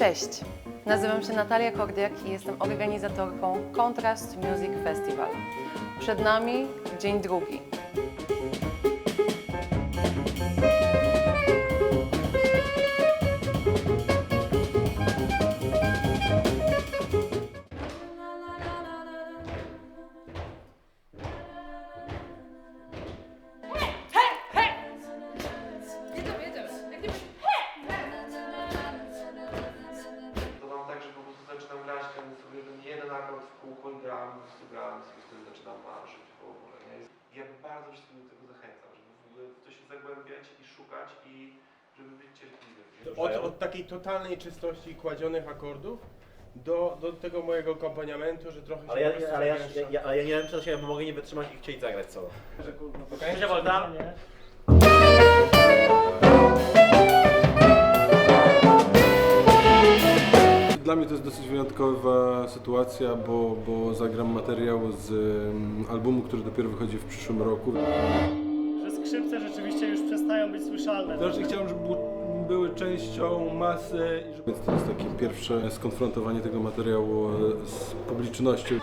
Cześć, nazywam się Natalia Kordiak i jestem organizatorką Contrast Music Festival. Przed nami dzień drugi. Akord w kółko i gram, prostu gram i wtedy zaczynam marzyć w ogóle. Nie? Ja bardzo wszystkich do tego zachęcam, żeby w ogóle w to się zagłębiać i szukać i żeby być cierpliwym. Od, od takiej totalnej czystości kładzionych akordów do, do tego mojego akompaniamentu, że trochę się Ale ja, prostu ale ja, ja, ja, ale ja nie wiem, czy to się mogę nie wytrzymać i chcieć zagrać solo. Okej? Cześć Wolta. Dla mnie to jest dosyć wyjątkowa sytuacja, bo, bo zagram materiał z em, albumu, który dopiero wychodzi w przyszłym roku. że skrzypce rzeczywiście już przestają być słyszalne. Też chciałem, żeby był- były częścią masy. i żeby- Więc to jest takie pierwsze skonfrontowanie tego materiału e, z publicznością.